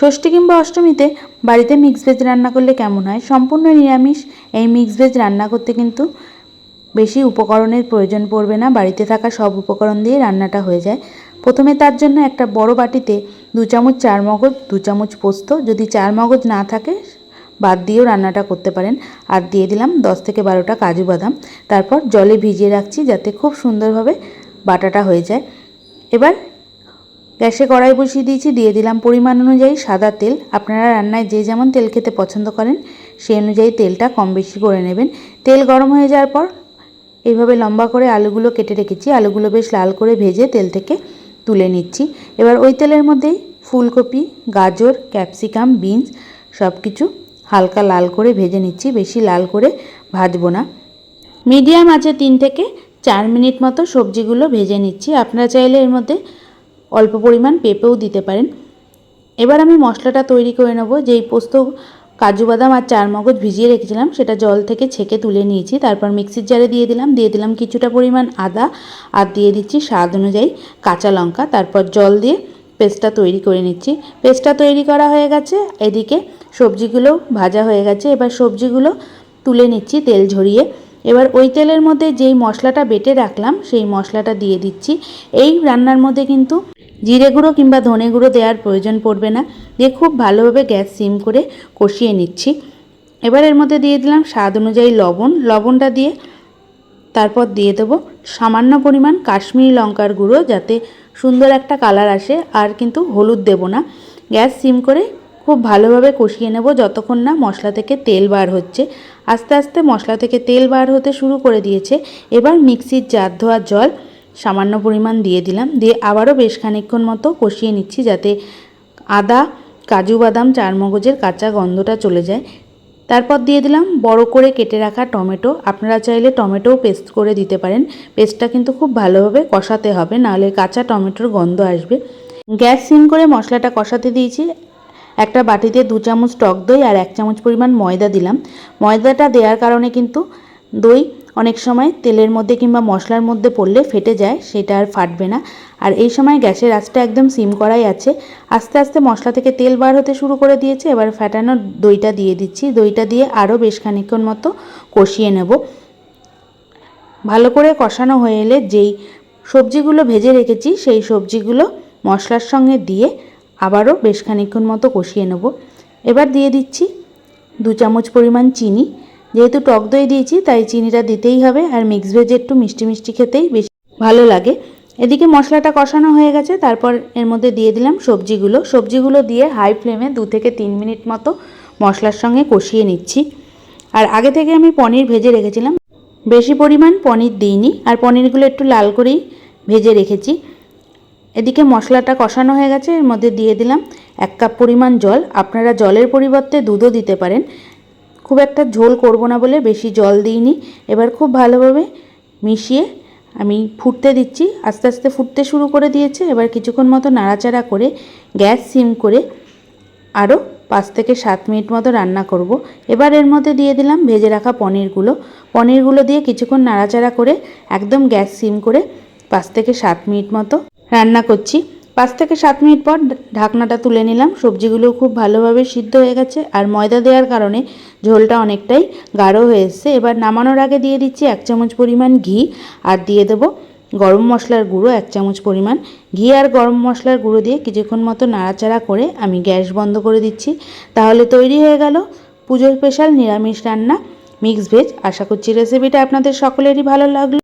ষষ্ঠী কিংবা অষ্টমীতে বাড়িতে মিক্স ভেজ রান্না করলে কেমন হয়? সম্পূর্ণ নিরামিষ, এই মিক্স ভেজ রান্না করতে কিন্তু বেশি উপকরণের প্রয়োজন পড়বে না। বাড়িতে থাকা সব উপকরণ দিয়ে রান্নাটা হয়ে যায়। প্রথমে তার জন্য একটা বড় বাটিতে দু চামচ চার মগজ দু চামচ পোস্ত। যদি চার মগজ না থাকে, বাদ দিয়েও রান্নাটা করতে পারেন। আর দিয়ে দিলাম দশ থেকে বারোটা কাজু বাদাম। তারপর জলে ভিজিয়ে রাখছি যাতে খুব সুন্দরভাবে বাটাটা হয়ে যায়। এবার গ্যাসে কড়াই বসিয়ে দিয়েছি, দিয়ে দিলাম পরিমাণ অনুযায়ী সাদা তেল। আপনারা রান্নায় যে যেমন তেল খেতে পছন্দ করেন, সেই অনুযায়ী তেলটা কম বেশি করে নেবেন। তেল গরম হয়ে যাওয়ার পর এইভাবে লম্বা করে আলুগুলো কেটে রেখেছি। আলুগুলো বেশ লাল করে ভেজে তেল থেকে তুলে নিচ্ছি। এবার ওই তেলের মধ্যেই ফুলকপি, গাজর, ক্যাপসিকাম, বিনস সব কিছু হালকা লাল করে ভেজে নিচ্ছি, বেশি লাল করে ভাজবো না। মিডিয়াম আছে তিন থেকে চার মিনিট মতো সবজিগুলো ভেজে নিচ্ছি। আপনারা চাইলে এর মধ্যে অল্প পরিমাণ পেঁপেও দিতে পারেন। এবার আমি মশলাটা তৈরি করে নেব। যেই পোস্ত, কাজু বাদাম আর চার মগজ ভিজিয়ে রেখেছিলাম, সেটা জল থেকে ছেঁকে তুলে নিয়েছি। তারপর মিক্সির জারে দিয়ে দিলাম। দিয়ে দিলাম কিছুটা পরিমাণ আদা আর দিয়ে দিচ্ছি স্বাদ অনুযায়ী কাঁচা লঙ্কা। তারপর জল দিয়ে পেস্টটা তৈরি করে নিচ্ছি। পেস্টটা তৈরি করা হয়ে গেছে। এদিকে সবজিগুলো ভাজা হয়ে গেছে। এবার সবজিগুলো তুলে নিচ্ছি তেল ঝরিয়ে। এবার ওই তেলের মধ্যে যেই মশলাটা বেটে রাখলাম, সেই মশলাটা দিয়ে দিচ্ছি। এই রান্নার মধ্যে কিন্তু জিরে গুঁড়ো কিংবা ধনে গুঁড়ো দেওয়ার প্রয়োজন পড়বে না। দিয়ে খুব ভালোভাবে গ্যাস সিম করে কষিয়ে নিচ্ছি। এবার এর মধ্যে দিয়ে দিলাম স্বাদ অনুযায়ী লবণ। লবণটা দিয়ে তারপর দিয়ে দেবো সামান্য পরিমাণ কাশ্মীরি লঙ্কার গুঁড়ো যাতে সুন্দর একটা কালার আসে। আর কিন্তু হলুদ দেব না। গ্যাস সিম করে খুব ভালোভাবে কষিয়ে নেব যতক্ষণ না মশলা থেকে তেল বার হচ্ছে। আস্তে আস্তে মশলা থেকে তেল বার হতে শুরু করে দিয়েছে। এবার মিক্সির জার ধোয়া জল সামান্য পরিমাণ দিয়ে দিলাম। দিয়ে আবারও বেশ খানিক্ষণ মতো কষিয়ে নিচ্ছি যাতে আদা, কাজু বাদাম, চারমগজের কাঁচা গন্ধটা চলে যায়। তারপর দিয়ে দিলাম বড় করে কেটে রাখা টমেটো। আপনারা চাইলে টমেটোও পেস্ট করে দিতে পারেন। পেস্টটা কিন্তু খুব ভালোভাবে কষাতে হবে, নাহলে কাঁচা টমেটোর গন্ধ আসবে। গ্যাস সিম করে মশলাটা কষাতে দিয়েছি। একটা বাটিতে দু চামচ টক দই আর এক চামচ পরিমাণ ময়দা দিলাম। ময়দাটা দেওয়ার কারণে কিন্তু দই অনেক সময় তেলের মধ্যে কিংবা মশলার মধ্যে পড়লে ফেটে যায়, সেটা আর ফাটবে না। আর এই সময় গ্যাসের আঁচটা একদম সিম করাই আছে। আস্তে আস্তে মশলা থেকে তেল বার হতে শুরু করে দিয়েছে, এবার ফ্যাটানো দইটা দিয়ে দিচ্ছি। দইটা দিয়ে আরও বেশ খানিক্ষণ মতো কষিয়ে নেব। ভালো করে কষানো হয়ে এলে যেই সবজিগুলো ভেজে রেখেছি, সেই সবজিগুলো মশলার সঙ্গে দিয়ে আবারও বেশ খানিক্ষণ মতো কষিয়ে নেব। এবার দিয়ে দিচ্ছি দু চামচ পরিমাণ চিনি। যেহেতু টক দই দিয়েছি, তাই চিনিটা দিতেই হবে আর মিক্স ভেজে একটু মিষ্টি মিষ্টি খেতেই বেশি ভালো লাগে। এদিকে মশলাটা কষানো হয়ে গেছে, তারপর এর মধ্যে দিয়ে দিলাম সবজিগুলো। সবজিগুলো দিয়ে হাই ফ্লেমে দু থেকে তিন মিনিট মতো মশলার সঙ্গে কষিয়ে নিচ্ছি। আর আগে থেকে আমি পনির ভেজে রেখেছিলাম। বেশি পরিমাণ পনির দিইনি, আর পনিরগুলো একটু লাল করেই ভেজে রেখেছি। এদিকে মশলাটা কষানো হয়ে গেছে, এর মধ্যে দিয়ে দিলাম এক কাপ পরিমাণ জল। আপনারা জলের পরিবর্তে দুধও দিতে পারেন। খুব একটা ঝোল করব না বলে বেশি জল দিইনি। এবার খুব ভালোভাবে মিশিয়ে আমি ফুটতে দিচ্ছি। আস্তে আস্তে ফুটতে শুরু করে দিয়েছে। এবার কিছুক্ষণ মতো নাড়াচাড়া করে গ্যাস সিম করে আরও পাঁচ থেকে সাত মিনিট মতো রান্না করব। এবার এর মধ্যে দিয়ে দিলাম ভেজে রাখা পনিরগুলো। পনিরগুলো দিয়ে কিছুক্ষণ নাড়াচাড়া করে একদম গ্যাস সিম করে পাঁচ থেকে সাত মিনিট মতো রান্না করছি। পাঁচ থেকে সাত মিনিট পর ঢাকনাটা তুলে নিলাম। সবজিগুলো খুব ভালোভাবে সিদ্ধ হয়ে গেছে। আর ময়দা দেওয়ার কারণে ঝোলটা অনেকটাই গাঢ় হয়ে এসছে। এবার নামানোর আগে দিয়ে দিচ্ছি এক চামচ পরিমাণ ঘি আর দিয়ে দেবো গরম মশলার গুঁড়ো, এক চামচ পরিমাণ ঘি আর গরম মশলার গুঁড়ো দিয়ে কিছুক্ষণ মতো নাড়াচাড়া করে আমি গ্যাস বন্ধ করে দিচ্ছি। তাহলে তৈরি হয়ে গেল পুজোর স্পেশাল নিরামিষ রান্না মিক্স ভেজ। আশা করছি রেসিপিটা আপনাদের সকলেরই ভালো লাগল।